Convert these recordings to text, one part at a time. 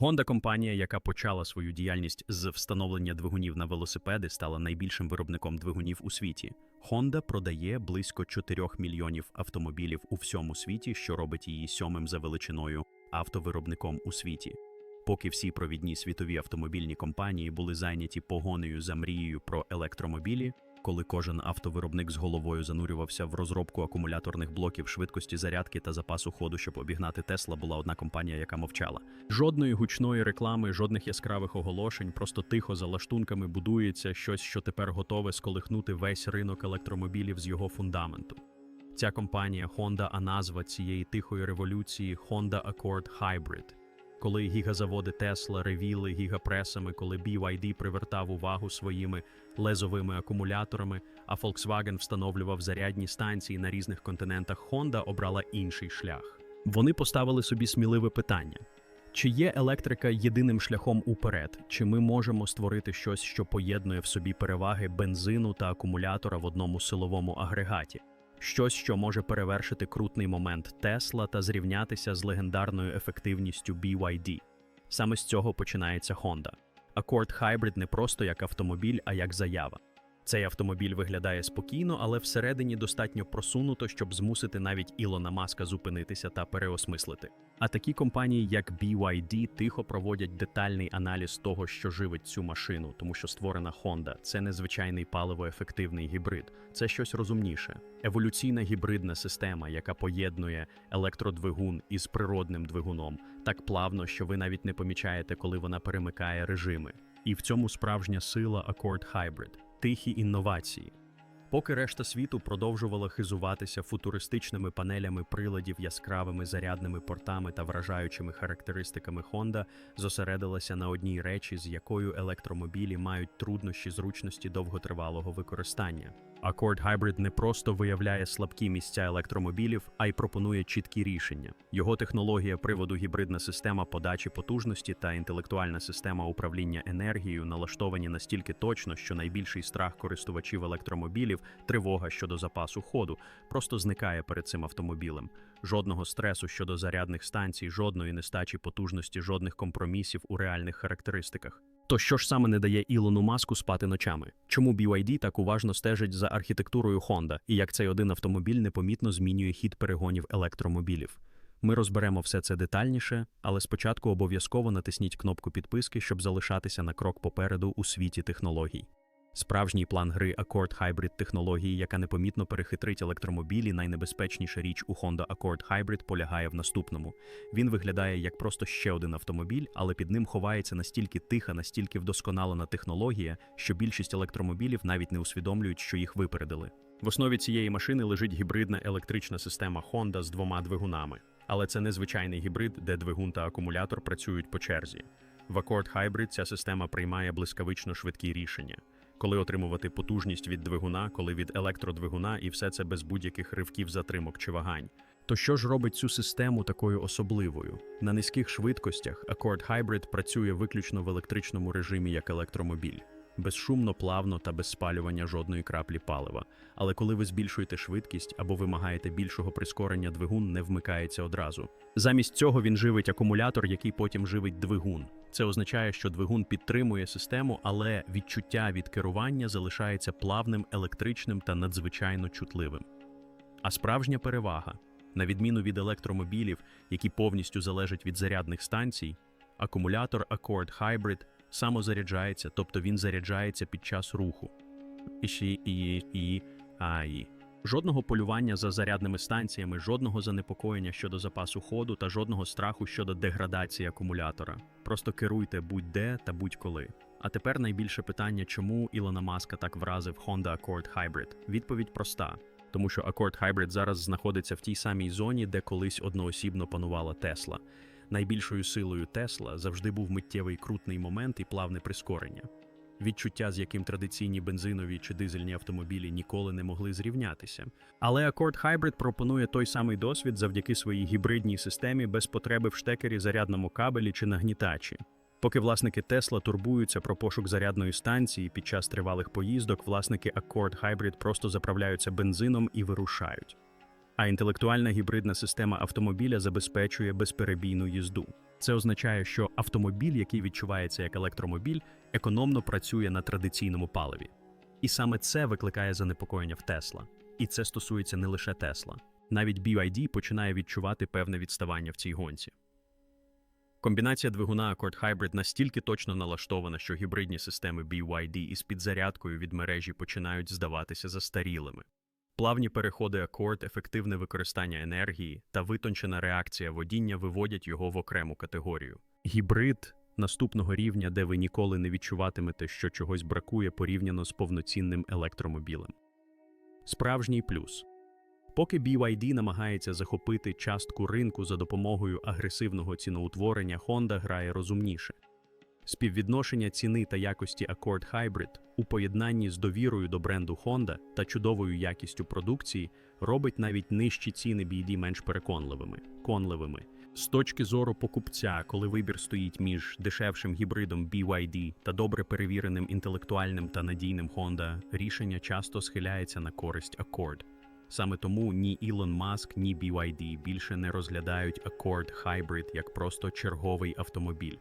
Honda – компанія, яка почала свою діяльність з встановлення двигунів на велосипеди, стала найбільшим виробником двигунів у світі. Honda продає близько 4 мільйонів автомобілів у всьому світі, що робить її сьомим за величиною автовиробником у світі. Поки всі провідні світові автомобільні компанії були зайняті погонею за мрією про електромобілі, коли кожен автовиробник з головою занурювався в розробку акумуляторних блоків швидкості зарядки та запасу ходу, щоб обігнати Тесла, була одна компанія, яка мовчала. Жодної гучної реклами, жодних яскравих оголошень, просто тихо за лаштунками будується щось, що тепер готове сколихнути весь ринок електромобілів з його фундаменту. Ця компанія Honda, а назва цієї тихої революції Honda Accord Hybrid. Коли гігазаводи Tesla ревіли гігапресами, коли BYD привертав увагу своїми лезовими акумуляторами, а Volkswagen встановлював зарядні станції на різних континентах, Honda обрала інший шлях. Вони поставили собі сміливе питання: чи є електрика єдиним шляхом уперед, чи ми можемо створити щось, що поєднує в собі переваги бензину та акумулятора в одному силовому агрегаті? Щось, що може перевершити крутний момент Тесла та зрівнятися з легендарною ефективністю BYD. Саме з цього починається Honda. Accord Hybrid не просто як автомобіль, а як заява. Цей автомобіль виглядає спокійно, але всередині достатньо просунуто, щоб змусити навіть Ілона Маска зупинитися та переосмислити. А такі компанії, як BYD, тихо проводять детальний аналіз того, що живить цю машину, тому що створена Honda – це незвичайний паливоефективний гібрид, це щось розумніше. Еволюційна гібридна система, яка поєднує електродвигун із природним двигуном, так плавно, що ви навіть не помічаєте, коли вона перемикає режими. І в цьому справжня сила Accord Hybrid – тихі інновації. Поки решта світу продовжувала хизуватися футуристичними панелями приладів, яскравими зарядними портами та вражаючими характеристиками Honda, зосередилася на одній речі, з якою електромобілі мають труднощі зручності довготривалого використання. Accord Hybrid не просто виявляє слабкі місця електромобілів, а й пропонує чіткі рішення. Його технологія приводу гібридна система подачі потужності та інтелектуальна система управління енергією налаштовані настільки точно, що найбільший страх користувачів електромобілів тривога щодо запасу ходу, просто зникає перед цим автомобілем. Жодного стресу щодо зарядних станцій, жодної нестачі потужності, жодних компромісів у реальних характеристиках. То що ж саме не дає Ілону Маску спати ночами? Чому BYD так уважно стежить за архітектурою Honda і як цей один автомобіль непомітно змінює хід перегонів електромобілів? Ми розберемо все це детальніше, але спочатку обов'язково натисніть кнопку підписки, щоб залишатися на крок попереду у світі технологій. Справжній план гри Accord Hybrid технології, яка непомітно перехитрить електромобілі, найнебезпечніша річ у Honda Accord Hybrid полягає в наступному. Він виглядає як просто ще один автомобіль, але під ним ховається настільки тиха, настільки вдосконалена технологія, що більшість електромобілів навіть не усвідомлюють, що їх випередили. В основі цієї машини лежить гібридна електрична система Honda з двома двигунами. Але це не звичайний гібрид, де двигун та акумулятор працюють по черзі. В Accord Hybrid ця система приймає блискавично швидкі рішення коли отримувати потужність від двигуна, коли від електродвигуна, і все це без будь-яких ривків затримок чи вагань. То що ж робить цю систему такою особливою? На низьких швидкостях Accord Hybrid працює виключно в електричному режимі як електромобіль. Безшумно, плавно та без спалювання жодної краплі палива. Але коли ви збільшуєте швидкість або вимагаєте більшого прискорення, двигун не вмикається одразу. Замість цього він живить акумулятор, який потім живить двигун. Це означає, що двигун підтримує систему, але відчуття від керування залишається плавним, електричним та надзвичайно чутливим. А справжня перевага, на відміну від електромобілів, які повністю залежать від зарядних станцій, акумулятор Accord Hybrid самозаряджається, тобто він заряджається під час руху. І, і, і, а, і. Жодного полювання за зарядними станціями, жодного занепокоєння щодо запасу ходу та жодного страху щодо деградації акумулятора. Просто керуйте будь-де та будь-коли. А тепер найбільше питання, чому Ілона Маска так вразив Honda Accord Hybrid? Відповідь проста: тому що Accord Hybrid зараз знаходиться в тій самій зоні, де колись одноосібно панувала Тесла. Найбільшою силою Тесла завжди був миттєвий крутний момент і плавне прискорення. Відчуття, з яким традиційні бензинові чи дизельні автомобілі ніколи не могли зрівнятися. Але Accord Hybrid пропонує той самий досвід завдяки своїй гібридній системі без потреби в штекері, зарядному кабелі чи нагнітачі. Поки власники Tesla турбуються про пошук зарядної станції під час тривалих поїздок, власники Accord Hybrid просто заправляються бензином і вирушають. А інтелектуальна гібридна система автомобіля забезпечує безперебійну їзду. Це означає, що автомобіль, який відчувається як електромобіль, економно працює на традиційному паливі. І саме це викликає занепокоєння в Тесла. І це стосується не лише Тесла. Навіть BYD починає відчувати певне відставання в цій гонці. Комбінація двигуна Accord Hybrid настільки точно налаштована, що гібридні системи BYD із підзарядкою від мережі починають здаватися застарілими. Плавні переходи Accord, ефективне використання енергії та витончена реакція водіння виводять його в окрему категорію. Гібрид наступного рівня, де ви ніколи не відчуватимете, що чогось бракує порівняно з повноцінним електромобілем. Справжній плюс. Поки BYD намагається захопити частку ринку за допомогою агресивного ціноутворення, Honda грає розумніше. Співвідношення ціни та якості Accord Hybrid у поєднанні з довірою до бренду Honda та чудовою якістю продукції робить навіть нижчі ціни BYD менш переконливими. конливими. З точки зору покупця, коли вибір стоїть між дешевшим гібридом BYD та добре перевіреним інтелектуальним та надійним Honda, рішення часто схиляється на користь Accord. Саме тому ні Ілон Маск, ні BYD більше не розглядають Accord Hybrid як просто черговий автомобіль.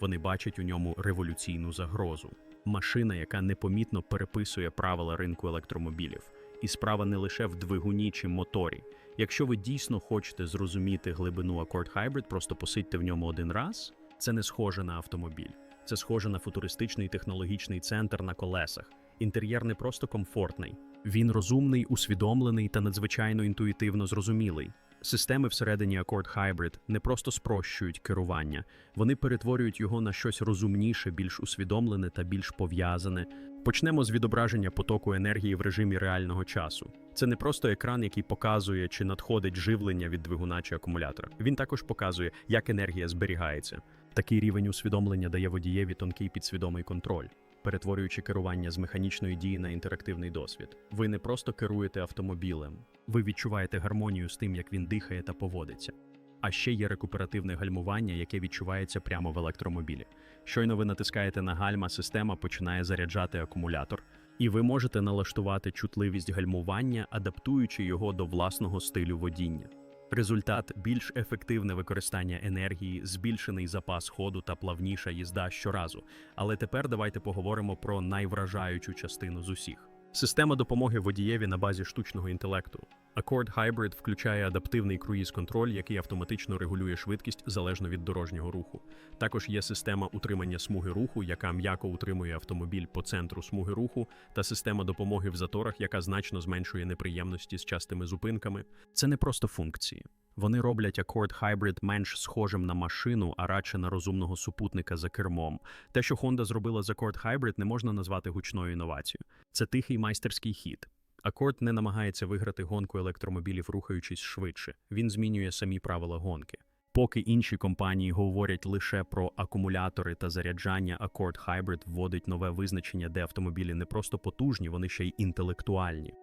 Вони бачать у ньому революційну загрозу. Машина, яка непомітно переписує правила ринку електромобілів. І справа не лише в двигуні чи моторі. Якщо ви дійсно хочете зрозуміти глибину Accord Hybrid, просто посидьте в ньому один раз. Це не схоже на автомобіль. Це схоже на футуристичний технологічний центр на колесах. Інтер'єр не просто комфортний, він розумний, усвідомлений та надзвичайно інтуїтивно зрозумілий. Системи всередині Accord Hybrid не просто спрощують керування, вони перетворюють його на щось розумніше, більш усвідомлене та більш пов'язане. Почнемо з відображення потоку енергії в режимі реального часу. Це не просто екран, який показує, чи надходить живлення від двигуна чи акумулятора. Він також показує, як енергія зберігається. Такий рівень усвідомлення дає водієві тонкий підсвідомий контроль перетворюючи керування з механічної дії на інтерактивний досвід. Ви не просто керуєте автомобілем, ви відчуваєте гармонію з тим, як він дихає та поводиться. А ще є рекуперативне гальмування, яке відчувається прямо в електромобілі. Щойно ви натискаєте на гальма, система починає заряджати акумулятор, і ви можете налаштувати чутливість гальмування, адаптуючи його до власного стилю водіння. Результат більш ефективне використання енергії, збільшений запас ходу та плавніша їзда щоразу. Але тепер давайте поговоримо про найвражаючу частину з усіх. Система допомоги водієві на базі штучного інтелекту. Accord Hybrid включає адаптивний круїз-контроль, який автоматично регулює швидкість залежно від дорожнього руху. Також є система утримання смуги руху, яка м'яко утримує автомобіль по центру смуги руху, та система допомоги в заторах, яка значно зменшує неприємності з частими зупинками. Це не просто функції. Вони роблять Accord Hybrid менш схожим на машину, а радше на розумного супутника за кермом. Те, що Honda зробила з Accord Hybrid, не можна назвати гучною інновацією. Це тихий майстерський хід. Акорд не намагається виграти гонку електромобілів, рухаючись швидше. Він змінює самі правила гонки. Поки інші компанії говорять лише про акумулятори та заряджання, Accord Hybrid вводить нове визначення, де автомобілі не просто потужні, вони ще й інтелектуальні.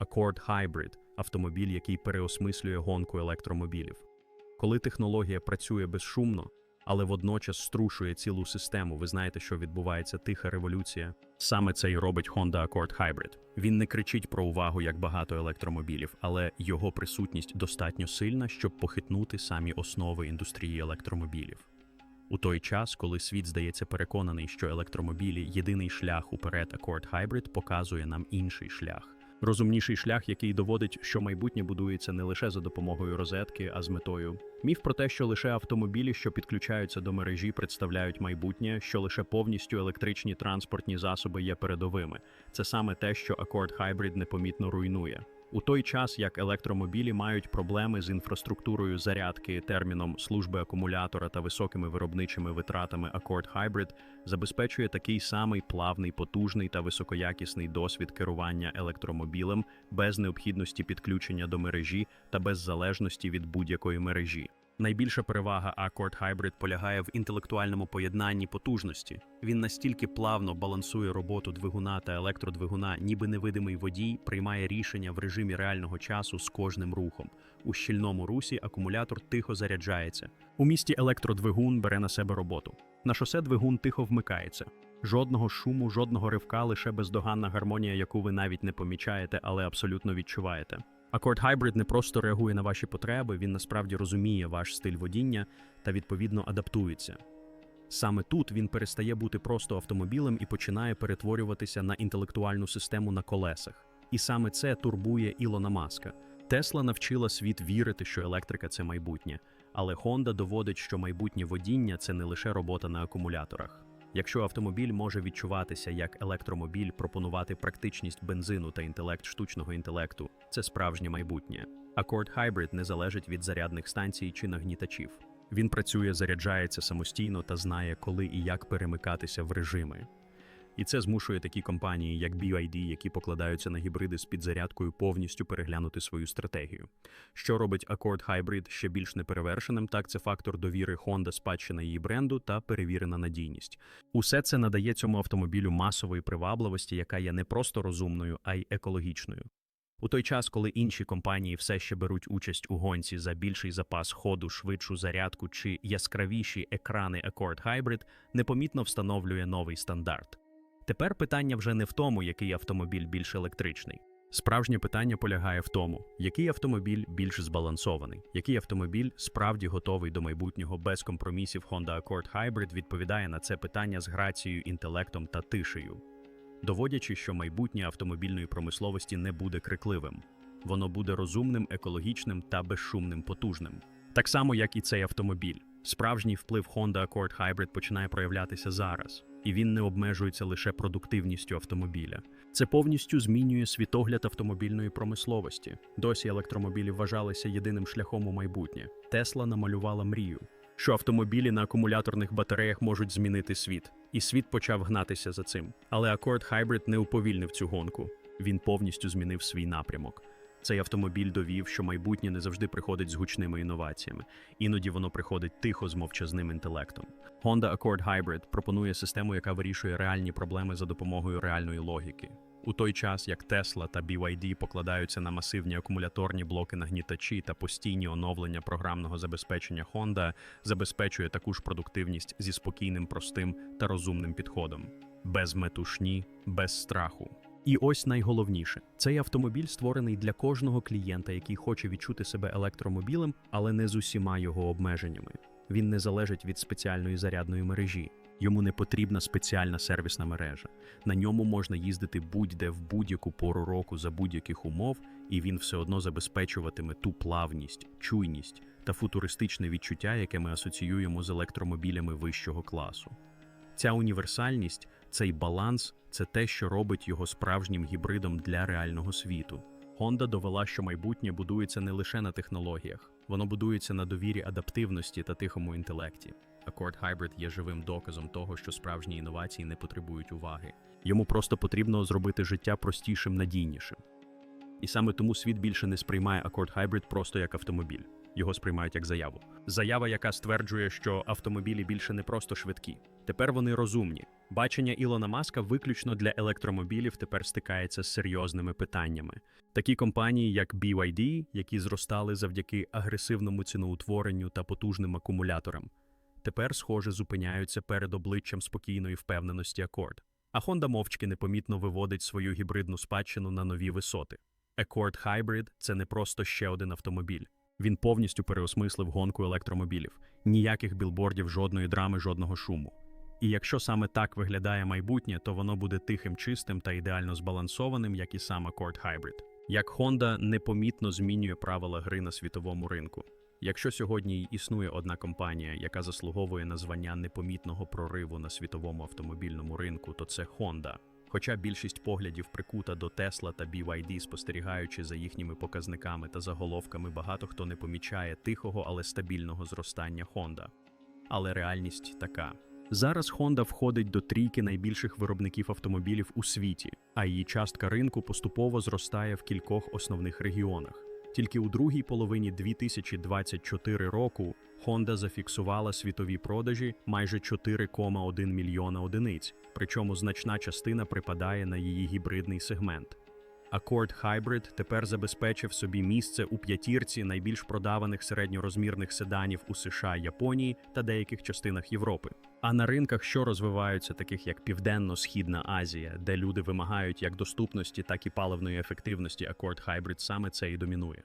Accord Hybrid – автомобіль, який переосмислює гонку електромобілів. Коли технологія працює безшумно, але водночас струшує цілу систему. Ви знаєте, що відбувається тиха революція. Саме це й робить Honda Accord Hybrid. Він не кричить про увагу як багато електромобілів, але його присутність достатньо сильна, щоб похитнути самі основи індустрії електромобілів. У той час, коли світ здається переконаний, що електромобілі єдиний шлях уперед Accord Hybrid показує нам інший шлях. Розумніший шлях, який доводить, що майбутнє будується не лише за допомогою розетки, а з метою. Міф про те, що лише автомобілі, що підключаються до мережі, представляють майбутнє, що лише повністю електричні транспортні засоби є передовими. Це саме те, що Accord Hybrid непомітно руйнує. У той час, як електромобілі мають проблеми з інфраструктурою зарядки, терміном служби акумулятора та високими виробничими витратами, Accord Hybrid забезпечує такий самий плавний, потужний та високоякісний досвід керування електромобілем без необхідності підключення до мережі та без залежності від будь-якої мережі. Найбільша перевага Accord Hybrid полягає в інтелектуальному поєднанні потужності. Він настільки плавно балансує роботу двигуна та електродвигуна, ніби невидимий водій приймає рішення в режимі реального часу з кожним рухом. У щільному русі акумулятор тихо заряджається. У місті електродвигун бере на себе роботу. На шосе двигун тихо вмикається. Жодного шуму, жодного ривка, лише бездоганна гармонія, яку ви навіть не помічаєте, але абсолютно відчуваєте. Accord Hybrid не просто реагує на ваші потреби, він насправді розуміє ваш стиль водіння та відповідно адаптується. Саме тут він перестає бути просто автомобілем і починає перетворюватися на інтелектуальну систему на колесах. І саме це турбує Ілона Маска. Тесла навчила світ вірити, що електрика це майбутнє, але Honda доводить, що майбутнє водіння це не лише робота на акумуляторах. Якщо автомобіль може відчуватися як електромобіль, пропонувати практичність бензину та інтелект штучного інтелекту, це справжнє майбутнє. Accord Hybrid не залежить від зарядних станцій чи нагнітачів. Він працює, заряджається самостійно та знає, коли і як перемикатися в режими. І це змушує такі компанії, як BYD, які покладаються на гібриди з підзарядкою, повністю переглянути свою стратегію. Що робить Accord Hybrid ще більш неперевершеним, так це фактор довіри Honda, спадщина її бренду та перевірена надійність. Усе це надає цьому автомобілю масової привабливості, яка є не просто розумною, а й екологічною. У той час, коли інші компанії все ще беруть участь у гонці за більший запас ходу, швидшу зарядку чи яскравіші екрани Accord Hybrid непомітно встановлює новий стандарт. Тепер питання вже не в тому, який автомобіль більш електричний. Справжнє питання полягає в тому, який автомобіль більш збалансований, який автомобіль справді готовий до майбутнього без компромісів Honda Accord Hybrid відповідає на це питання з грацією, інтелектом та тишею, доводячи, що майбутнє автомобільної промисловості не буде крикливим, воно буде розумним, екологічним та безшумним потужним. Так само, як і цей автомобіль. Справжній вплив Honda Accord Hybrid починає проявлятися зараз, і він не обмежується лише продуктивністю автомобіля. Це повністю змінює світогляд автомобільної промисловості. Досі електромобілі вважалися єдиним шляхом у майбутнє. Тесла намалювала мрію, що автомобілі на акумуляторних батареях можуть змінити світ, і світ почав гнатися за цим. Але Accord Hybrid не уповільнив цю гонку. Він повністю змінив свій напрямок. Цей автомобіль довів, що майбутнє не завжди приходить з гучними інноваціями, іноді воно приходить тихо з мовчазним інтелектом. Honda Accord Hybrid пропонує систему, яка вирішує реальні проблеми за допомогою реальної логіки. У той час як Tesla та BYD покладаються на масивні акумуляторні блоки нагнітачі та постійні оновлення програмного забезпечення Honda забезпечує таку ж продуктивність зі спокійним, простим та розумним підходом, без метушні, без страху. І ось найголовніше: цей автомобіль створений для кожного клієнта, який хоче відчути себе електромобілем, але не з усіма його обмеженнями. Він не залежить від спеціальної зарядної мережі. Йому не потрібна спеціальна сервісна мережа. На ньому можна їздити будь-де в будь-яку пору року за будь-яких умов, і він все одно забезпечуватиме ту плавність, чуйність та футуристичне відчуття, яке ми асоціюємо з електромобілями вищого класу. Ця універсальність, цей баланс це те, що робить його справжнім гібридом для реального світу. Honda довела, що майбутнє будується не лише на технологіях, воно будується на довірі адаптивності та тихому інтелекті. Accord Hybrid є живим доказом того, що справжні інновації не потребують уваги. Йому просто потрібно зробити життя простішим, надійнішим. І саме тому світ більше не сприймає Accord Hybrid просто як автомобіль. Його сприймають як заяву. Заява, яка стверджує, що автомобілі більше не просто швидкі. Тепер вони розумні. Бачення Ілона Маска виключно для електромобілів тепер стикається з серйозними питаннями. Такі компанії, як BYD, які зростали завдяки агресивному ціноутворенню та потужним акумуляторам, тепер, схоже, зупиняються перед обличчям спокійної впевненості Accord. А Honda мовчки непомітно виводить свою гібридну спадщину на нові висоти. Accord Hybrid – це не просто ще один автомобіль. Він повністю переосмислив гонку електромобілів, ніяких білбордів, жодної драми, жодного шуму. І якщо саме так виглядає майбутнє, то воно буде тихим, чистим та ідеально збалансованим, як і сам Accord Hybrid. Як Honda непомітно змінює правила гри на світовому ринку. Якщо сьогодні існує одна компанія, яка заслуговує на звання непомітного прориву на світовому автомобільному ринку, то це Honda. Хоча більшість поглядів прикута до Tesla та BYD, спостерігаючи за їхніми показниками та заголовками, багато хто не помічає тихого, але стабільного зростання Honda. Але реальність така. Зараз Honda входить до трійки найбільших виробників автомобілів у світі, а її частка ринку поступово зростає в кількох основних регіонах. Тільки у другій половині 2024 року Honda зафіксувала світові продажі майже 4,1 мільйона одиниць, причому значна частина припадає на її гібридний сегмент. Accord Hybrid тепер забезпечив собі місце у п'ятірці найбільш продаваних середньорозмірних седанів у США, Японії та деяких частинах Європи. А на ринках, що розвиваються, таких як Південно-Східна Азія, де люди вимагають як доступності, так і паливної ефективності, Accord Hybrid саме це і домінує.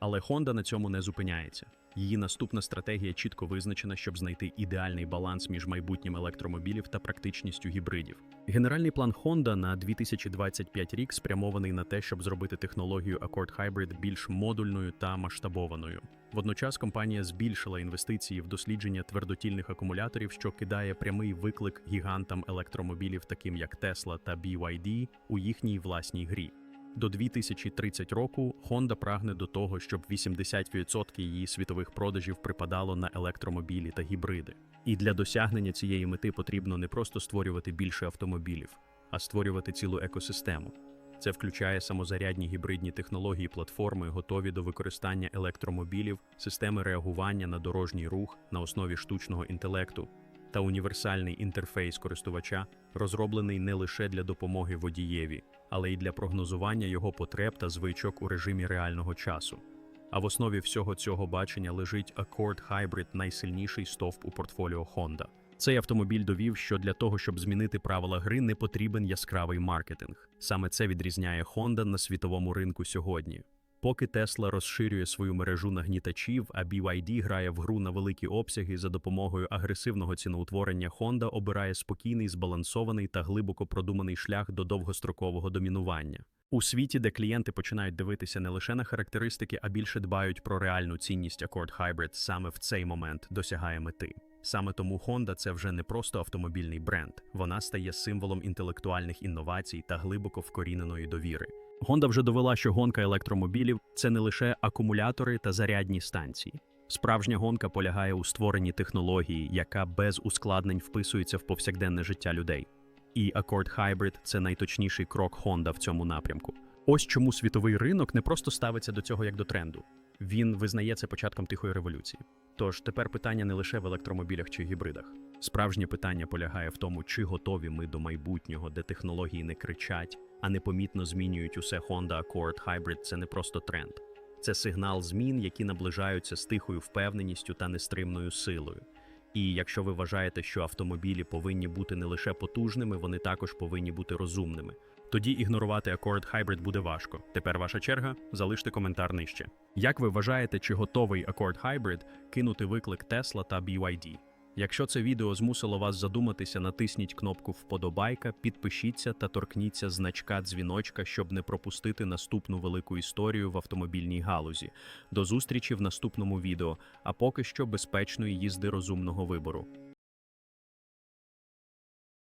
Але Honda на цьому не зупиняється. Її наступна стратегія чітко визначена, щоб знайти ідеальний баланс між майбутнім електромобілів та практичністю гібридів. Генеральний план Honda на 2025 рік спрямований на те, щоб зробити технологію Accord Hybrid більш модульною та масштабованою. Водночас компанія збільшила інвестиції в дослідження твердотільних акумуляторів, що кидає прямий виклик гігантам електромобілів, таким як Tesla та BYD, у їхній власній грі. До 2030 року Honda прагне до того, щоб 80% її світових продажів припадало на електромобілі та гібриди. І для досягнення цієї мети потрібно не просто створювати більше автомобілів, а створювати цілу екосистему. Це включає самозарядні гібридні технології платформи, готові до використання електромобілів, системи реагування на дорожній рух на основі штучного інтелекту та універсальний інтерфейс користувача, розроблений не лише для допомоги водієві, але й для прогнозування його потреб та звичок у режимі реального часу. А в основі всього цього бачення лежить Accord Hybrid, найсильніший стовп у портфоліо Honda. Цей автомобіль довів, що для того, щоб змінити правила гри, не потрібен яскравий маркетинг. Саме це відрізняє Honda на світовому ринку сьогодні. Поки Tesla розширює свою мережу нагнітачів, а BYD грає в гру на великі обсяги за допомогою агресивного ціноутворення, Honda обирає спокійний, збалансований та глибоко продуманий шлях до довгострокового домінування. У світі, де клієнти починають дивитися не лише на характеристики, а більше дбають про реальну цінність Accord Hybrid, саме в цей момент досягає мети. Саме тому Honda – це вже не просто автомобільний бренд, вона стає символом інтелектуальних інновацій та глибоко вкоріненої довіри. Honda вже довела, що гонка електромобілів це не лише акумулятори та зарядні станції. Справжня гонка полягає у створенні технології, яка без ускладнень вписується в повсякденне життя людей. І Accord Hybrid – це найточніший крок Honda в цьому напрямку. Ось чому світовий ринок не просто ставиться до цього як до тренду. Він визнає це початком тихої революції. Тож тепер питання не лише в електромобілях чи гібридах. Справжнє питання полягає в тому, чи готові ми до майбутнього, де технології не кричать, а непомітно змінюють усе Honda Accord Hybrid – це не просто тренд. Це сигнал змін, які наближаються з тихою впевненістю та нестримною силою. І якщо ви вважаєте, що автомобілі повинні бути не лише потужними, вони також повинні бути розумними. Тоді ігнорувати Accord Hybrid буде важко. Тепер ваша черга, залиште коментар нижче. Як ви вважаєте, чи готовий Accord Hybrid кинути виклик Tesla та BYD? Якщо це відео змусило вас задуматися, натисніть кнопку Вподобайка, підпишіться та торкніться значка дзвіночка, щоб не пропустити наступну велику історію в автомобільній галузі. До зустрічі в наступному відео, а поки що безпечної їзди розумного вибору.